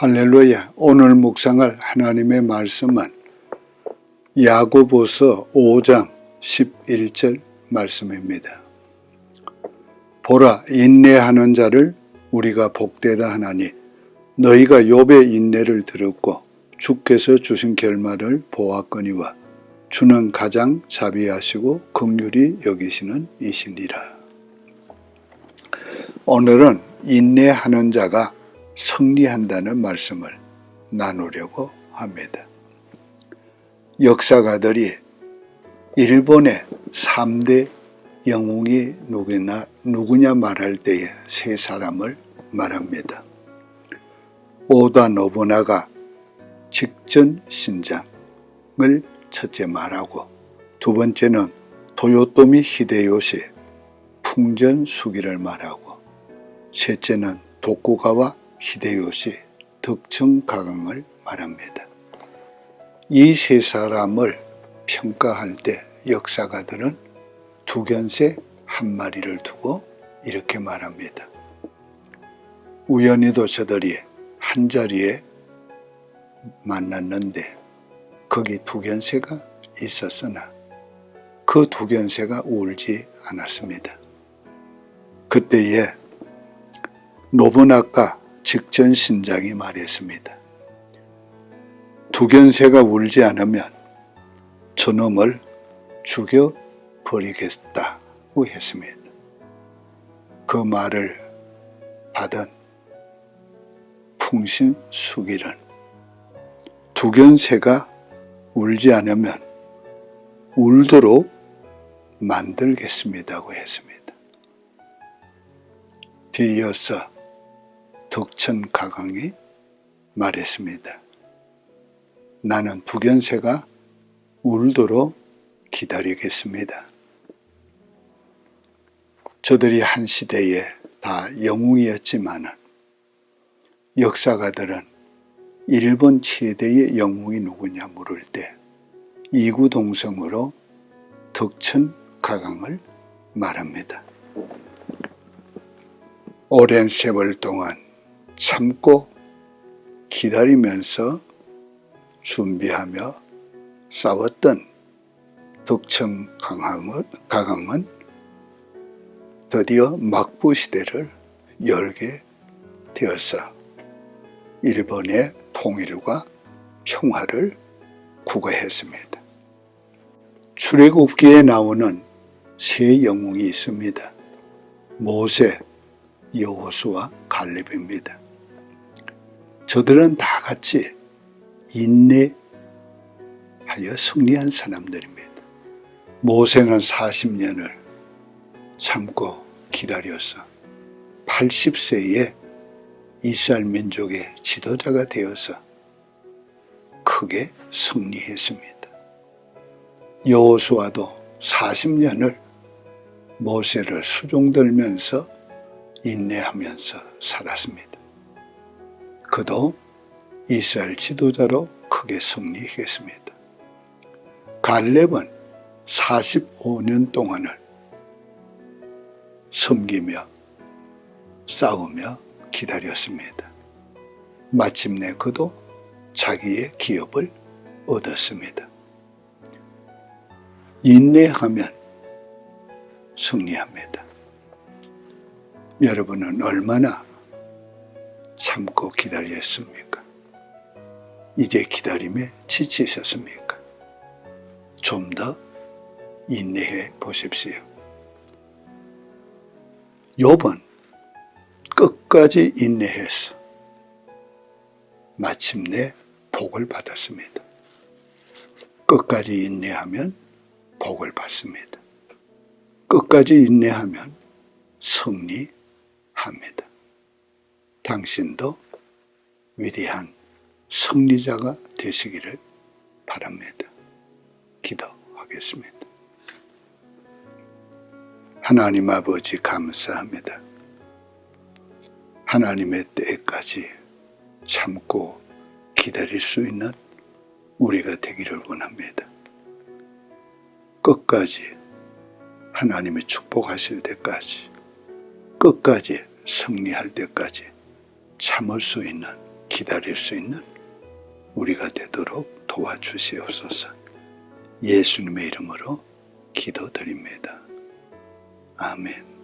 할렐루야. 오늘 묵상할 하나님의 말씀은 야고보서 5장 11절 말씀입니다. 보라 인내하는 자를 우리가 복되다 하나니 너희가 욥의 인내를 들었고 주께서 주신 결말을 보았거니와 주는 가장 자비하시고 긍휼히 여기시는 이시니라. 오늘은 인내하는 자가 승리한다는 말씀을 나누려고 합니다. 역사가들이 일본의 3대 영웅이 누구나, 누구냐 말할 때에 세 사람을 말합니다. 오다 노부나가 직전 신장을 첫째 말하고 두 번째는 도요토미 히데요시 풍전수기를 말하고 셋째는 도쿠가와 히데요시 덕청가강을 말합니다. 이 세 사람을 평가할 때 역사가들은 두견새 한 마리를 두고 이렇게 말합니다. 우연히도 저들이 한 자리에 만났는데 거기 두견새가 있었으나 그 두견새가 울지 않았습니다. 그때에 노부나카 직전 신장이 말했습니다. 두견새가 울지 않으면 저놈을 죽여 버리겠다고 했습니다. 그 말을 받은 풍신 수길은 두견새가 울지 않으면 울도록 만들겠습니다고 했습니다. 뒤이어서 덕천 가강이 말했습니다. 나는 두견새가 울도록 기다리겠습니다. 저들이 한 시대에 다 영웅이었지만 역사가들은 일본 최대의 영웅이 누구냐 물을 때 이구동성으로 덕천 가강을 말합니다. 오랜 세월 동안 참고 기다리면서 준비하며 싸웠던 덕천가강은 가강은 드디어 막부 시대를 열게 되어서 일본의 통일과 평화를 구가했습니다. 출애굽기에 나오는 세 영웅이 있습니다. 모세, 여호수와 갈렙입니다. 저들은 다 같이 인내하여 승리한 사람들입니다. 모세는 40년을 참고 기다려서 80세에 이스라엘 민족의 지도자가 되어서 크게 승리했습니다. 여호수아도 40년을 모세를 수종들면서 인내하면서 살았습니다. 그도 이스라엘 지도자로 크게 승리했습니다. 갈렙은 45년 동안을 섬기며 싸우며 기다렸습니다. 마침내 그도 자기의 기업을 얻었습니다. 인내하면 승리합니다. 여러분은 얼마나 참고 기다렸습니까? 이제 기다림에 지치셨습니까? 좀 더 인내해 보십시오. 욥은 끝까지 인내해서 마침내 복을 받았습니다. 끝까지 인내하면 복을 받습니다. 끝까지 인내하면 승리합니다. 당신도 위대한 승리자가 되시기를 바랍니다. 기도하겠습니다. 하나님 아버지 감사합니다. 하나님의 때까지 참고 기다릴 수 있는 우리가 되기를 원합니다. 끝까지 하나님의 축복하실 때까지 끝까지 승리할 때까지 참을 수 있는 기다릴 수 있는 우리가 되도록 도와주시옵소서. 예수님의 이름으로 기도드립니다. 아멘.